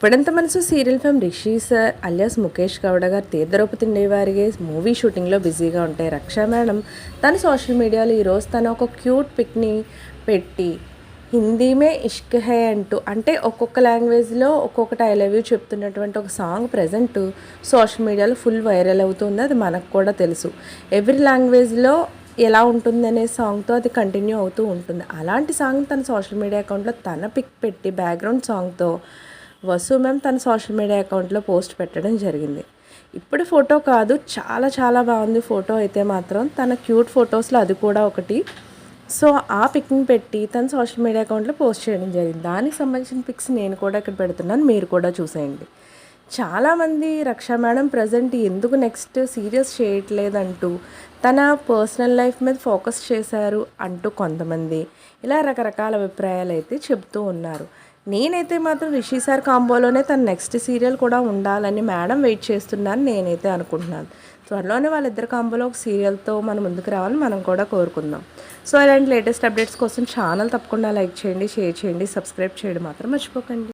ఇప్పుడంత మనసు serial fame Rishi sir alias Mukesh Gowda garu తీర్థరూప తిండేవారికి movie షూటింగ్లో బిజీగా ఉంటాయి రక్ష మేడం తన సోషల్ మీడియాలో ఈరోజు తన ఒక క్యూట్ పిక్ని పెట్టి హిందీమే ఇష్క్ హే అంటూ అంటే ఒక్కొక్క లాంగ్వేజ్లో ఒక్కొక్కటి ఐ లవ్ యూ చెప్తున్నటువంటి ఒక సాంగ్ ప్రజెంట్ సోషల్ మీడియాలో ఫుల్ వైరల్ అవుతుంది అది మనకు కూడా తెలుసు ఎవ్రీ లాంగ్వేజ్లో ఎలా ఉంటుంది అనే సాంగ్తో అది కంటిన్యూ అవుతూ ఉంటుంది అలాంటి సాంగ్ తన సోషల్ మీడియా అకౌంట్లో తన పిక్ పెట్టి బ్యాక్గ్రౌండ్ సాంగ్తో వసు మ్యామ్ తన సోషల్ మీడియా అకౌంట్లో పోస్ట్ పెట్టడం జరిగింది. ఇప్పుడు ఫోటో కాదు చాలా చాలా బాగుంది ఫోటో అయితే మాత్రం. తన క్యూట్ ఫొటోస్లో అది కూడా ఒకటి. సో ఆ పిక్ని పెట్టి తన సోషల్ మీడియా అకౌంట్లో పోస్ట్ చేయడం జరిగింది. దానికి సంబంధించిన పిక్స్ నేను కూడా ఇక్కడ పెడుతున్నాను మీరు కూడా చూసేయండి. చాలామంది రక్షా మేడం ప్రజెంట్ ఎందుకు నెక్స్ట్ సీరియస్ చేయట్లేదంటూ తన పర్సనల్ లైఫ్ మీద ఫోకస్ చేశారు అంటూ కొంతమంది. ఇలా రకరకాల అభిప్రాయాలు అయితే చెప్తూ ఉన్నారు. నేనైతే మాత్రం రిషి సార్ కాంబోలోనే తన నెక్స్ట్ సీరియల్ కూడా ఉండాలని మేడం వెయిట్ చేస్తున్నాను నేనైతే అనుకుంటున్నాను. త్వరలోనే వాళ్ళిద్దరు కాంబోలో ఒక సీరియల్తో మనం ముందుకు రావాలని మనం కూడా కోరుకుందాం. సో ఇలాంటి లేటెస్ట్ అప్డేట్స్ కోసం ఛానల్ తప్పకుండా లైక్ చేయండి షేర్ చేయండి సబ్స్క్రైబ్ చేయడం మాత్రం మర్చిపోకండి.